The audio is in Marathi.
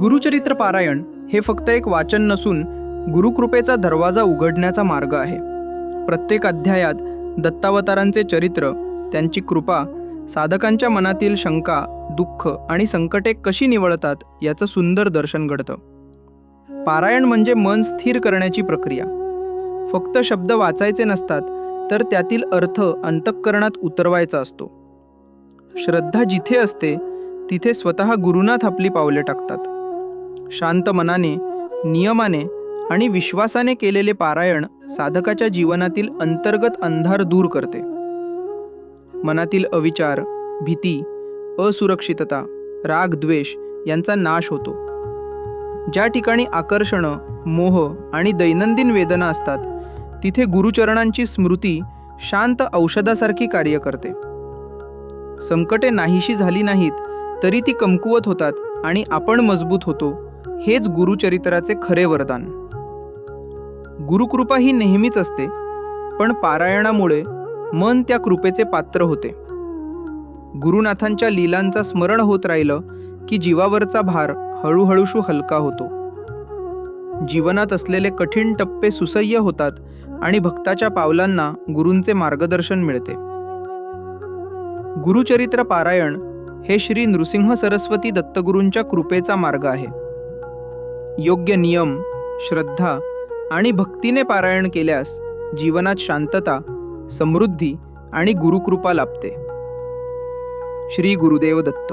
गुरुचरित्र पारायण हे फक्त एक वाचन नसून गुरुकृपेचा दरवाजा उघडण्याचा मार्ग आहे. प्रत्येक अध्यायात दत्तावतारांचे चरित्र त्यांची कृपा साधकांच्या मनातील शंका दुःख आणि संकटे कशी निवळतात याचं सुंदर दर्शन घडतं. पारायण म्हणजे मन स्थिर करण्याची प्रक्रिया. फक्त शब्द वाचायचे नसतात तर त्यातील अर्थ अंतःकरणात उतरवायचा असतो. श्रद्धा जिथे असते तिथे स्वतः गुरुनाथ आपली पावले टाकतात. शांत मनाने नियमाने आणि विश्वासाने केलेले पारायण साधकाच्या जीवनातील अंतर्गत अंधार दूर करते. मनातील अविचार भीती असुरक्षितता राग द्वेष यांचा नाश होतो. ज्या ठिकाणी आकर्षणं मोह आणि दैनंदिन वेदना असतात तिथे गुरुचरणांची स्मृती शांत औषधासारखी कार्य करते. संकटे नाहीशी झाली नाहीत तरी ती कमकुवत होतात आणि आपण मजबूत होतो. हेच गुरुचरित्राचे खरे वरदान. गुरुकृपा ही नेहमीच असते पण पारायणामुळे मन त्या कृपेचे पात्र होते. गुरुनाथांच्या लीलांचा स्मरण होत राहिलं की जीवावरचा भार हळूहळूशू हलका होतो. जीवनात असलेले कठीण टप्पे सुसह्य होतात आणि भक्ताच्या पावलांना गुरूंचे मार्गदर्शन मिळते. गुरुचरित्र पारायण हे श्री नृसिंह सरस्वती दत्तगुरूंच्या कृपेचा मार्ग आहे. योग्य नियम श्रद्धा आणि भक्तीने पारायण केल्यास जीवनात शांतता समृद्धी आणि गुरुकृपा लाभते. श्री गुरुदेव दत्त.